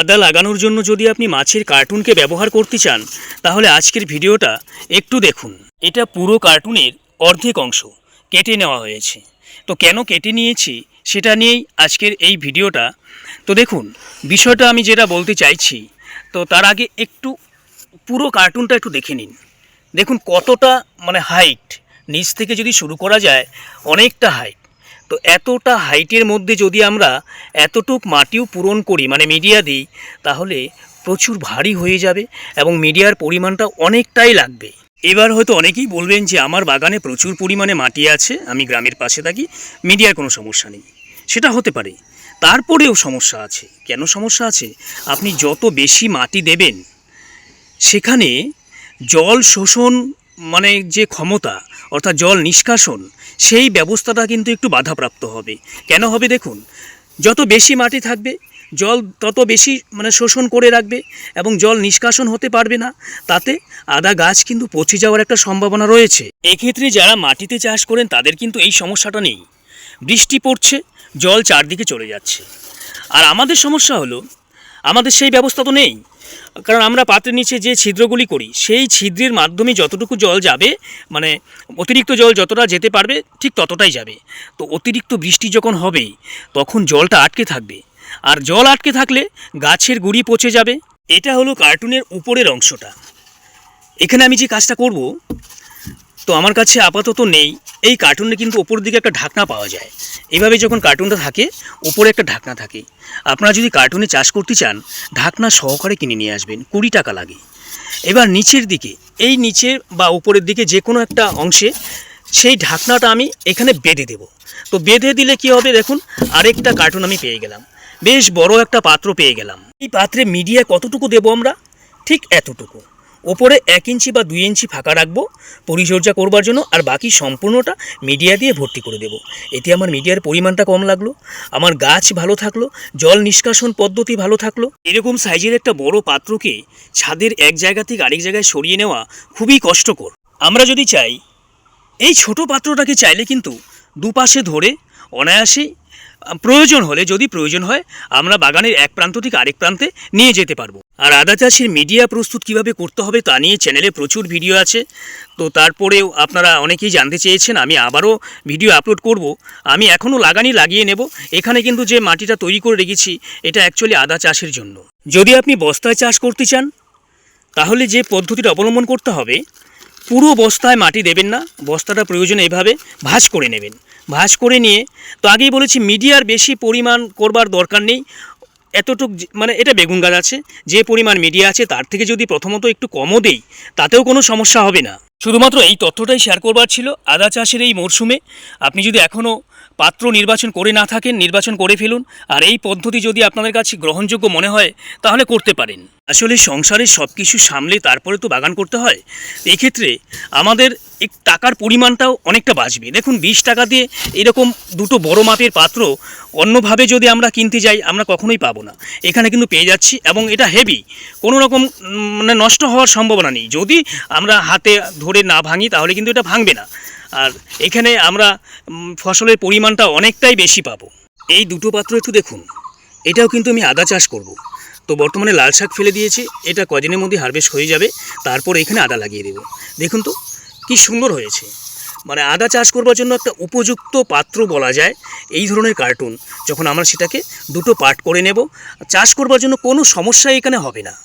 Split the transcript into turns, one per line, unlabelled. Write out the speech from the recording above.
আদা লাগানোর জন্য যদি আপনি মাছের কার্টুনকে ব্যবহার করতে চান, তাহলে আজকের ভিডিওটা একটু দেখুন। এটা পুরো কার্টুনের অর্ধেক অংশ কেটে নেওয়া হয়েছে। তো কেন কেটে নিয়েছি সেটা নিয়েই আজকের এই ভিডিওটা। তো দেখুন, বিষয়টা আমি যেটা বলতে চাইছি, তো তার আগে একটু পুরো কার্টুনটা একটু দেখে নিন। দেখুন কতটা মানে হাইট নিচ থেকে যদি শুরু করা যায়, অনেকটা হাইট তো এতটা হাইটের মধ্যে যদি আমরা এতটুক মাটিও পূরণ করি মানে মিডিয়া দিই, তাহলে প্রচুর ভারী হয়ে যাবে এবং মিডিয়ার পরিমাণটা অনেকটাই লাগবে। এবার হয়তো অনেকেই বলবেন যে, আমার বাগানে প্রচুর পরিমাণে মাটি আছে, আমি গ্রামের পাশে থাকি মিডিয়ার কোনো সমস্যা নেই। সেটা হতে পারে। তারপরেও সমস্যা আছে। কেন সমস্যা আছে? আপনি যত বেশি মাটি দেবেন, সেখানে জল শোষণ মানে যে ক্ষমতা, অর্থাৎ জল নিষ্কাশন, সেই ব্যবস্থাটা কিন্তু একটু বাধাপ্রাপ্ত হবে। কেন হবে দেখুন, যত বেশি মাটি থাকবে, জল তত বেশি মানে শোষণ করে রাখবে এবং জল নিষ্কাশন হতে পারবে না, তাতে আদা গাছ কিন্তু পচে যাওয়ার একটা সম্ভাবনা রয়েছে। এক্ষেত্রে যারা মাটিতে চাষ করেন, তাদের কিন্তু এই সমস্যাটা নেই। বৃষ্টি পড়ছে, জল চারদিকে চলে যাচ্ছে। আর আমাদের সমস্যা হলো আমাদের সেই ব্যবস্থা তো নেই। কারণ আমরা পাত্রের নিচে যে ছিদ্রগুলি করি, সেই ছিদ্রের মাধ্যমে যতটুকু জল যাবে মানে অতিরিক্ত জল যতটা যেতে পারবে, ঠিক ততটাই যাবে। তো অতিরিক্ত বৃষ্টি যখন হবে, তখন জলটা আটকে থাকবে। আর জল আটকে থাকলে গাছের গুড়ি পচে যাবে। এটা হলো কার্টুনের উপরের অংশটা। এখানে আমি যে কাজটা করব তো আমার কাছে আপাতত নেই। এই কার্টুনে কিন্তু ওপর দিকে একটা ঢাকনা পাওয়া যায়। এভাবে যখন কার্টুনটা থাকে, ওপরে একটা ঢাকনা থাকে। আপনারা যদি কার্টুনে চাষ করতে চান, ঢাকনা সহকারে কিনে নিয়ে আসবেন, কুড়ি টাকা লাগে। এবার নিচের দিকে, এই নিচে বা উপরের দিকে যে কোনো একটা অংশে, সেই ঢাকনাটা আমি এখানে বেঁধে দেব। তো বেঁধে দিলে কি হবে দেখুন, আরেকটা কার্টুন আমি পেয়ে গেলাম। বেশ বড় একটা পাত্র পেয়ে গেলাম। এই পাত্রে মিডিয়া কতটুকু দেবো আমরা? ঠিক এতটুকু। ওপরে এক ইঞ্চি বা দুই ইঞ্চি ফাঁকা রাখব পরিচর্যা করবার জন্য আর বাকি সম্পূর্ণটা মিডিয়া দিয়ে ভর্তি করে দেবো। এতে আমার মিডিয়ার পরিমাণটা কম লাগল আমার গাছ ভালো থাকল জল নিষ্কাশন পদ্ধতি ভালো থাকল। এরকম সাইজের একটা বড় পাত্রকে ছাদের এক জায়গা থেকে আরেক জায়গায় সরিয়ে নেওয়া খুবই কষ্টকর। আমরা যদি চাই এই ছোট পাত্রটাকে চাইলে কিন্তু দুপাশে ধরে অনায়াসেই আহ, প্রয়োজন হলে যদি প্রয়োজন হয় আমরা বাগানের এক প্রান্ত থেকে আরেক প্রান্তে নিয়ে যেতে পারব। আর আদা চাষের মিডিয়া প্রস্তুত কীভাবে করতে হবে তা নিয়ে চ্যানেলে প্রচুর ভিডিও আছে। তো তারপরেও আপনারা অনেকেই জানতে চেয়েছেন, আমি আবারও ভিডিও আপলোড করব। আমি এখনও লাগানি লাগিয়ে নেব। এখানে কিন্তু যে মাটিটা তৈরি করে রেখেছি, এটা অ্যাকচুয়ালি আদা চাষের জন্য। যদি আপনি বস্তায় চাষ করতে চান, তাহলে যে পদ্ধতিটা অবলম্বন করতে হবে, পুরো বস্তায় মাটি দেবেন না। বস্তাটা প্রয়োজনে এভাবে ভাঁজ করে নেবেন। ভাঁজ করে নিয়ে, তো আগেই বলেছি, মিডিয়ার বেশি পরিমাণ করবার দরকার নেই। এতটুক মানে এটা বেগুন গাছ আছে, যে পরিমাণ মিডিয়া আছে, তার থেকে যদি প্রথমত একটু কমও দেই, তাতেও কোনো সমস্যা হবে না। শুধুমাত্র এই তথ্যটাই শেয়ার করবার ছিল। আদা চাষের এই মরশুমে, আপনি যদি এখনও পাত্র নির্বাচন করে না থাকেন, নির্বাচন করে ফেলুন। আর এই পদ্ধতি যদি আপনাদের কাছে গ্রহণযোগ্য মনে হয়, তাহলে করতে পারেন। আসলে সংসারে সব কিছু সামলে তারপরে তো বাগান করতে হয়। এক্ষেত্রে আমাদের এক টাকার পরিমাণটাও অনেকটা বাঁচবে। দেখুন, বিশ টাকা দিয়ে এরকম দুটো বড় মাপের পাত্র অন্যভাবে যদি আমরা কিনতে যাই, আমরা কখনোই পাবো না। এখানে কিন্তু পেয়ে যাচ্ছি এবং এটা হেভি কোনো রকম মানে নষ্ট হওয়ার সম্ভাবনা নেই। যদি আমরা হাতে ধরে না ভাঙি, তাহলে কিন্তু এটা ভাঙবে না। আর এখানে আমরা ফসলের পরিমাণটা অনেকটাই বেশি পাবো। এই দুটো পাত্র একটু দেখুন। এটাও কিন্তু আমি আদা চাষ করব। তো বর্তমানে লাল শাক ফেলে দিয়েছি, এটা কদিনের মধ্যে হারভেস্ট হয়ে যাবে, তারপর এখানে আদা লাগিয়ে দেবো। দেখুন তো, কি সুন্দর হয়েছে। মানে আদা চাষ করবার জন্য একটা উপযুক্ত পাত্র বলা যায়, এই ধরনের কার্টুন যখন আমরা সেটাকে দুটো পার্ট করে নেব। চাষ করবার জন্য কোনো সমস্যাই এখানে হবে না।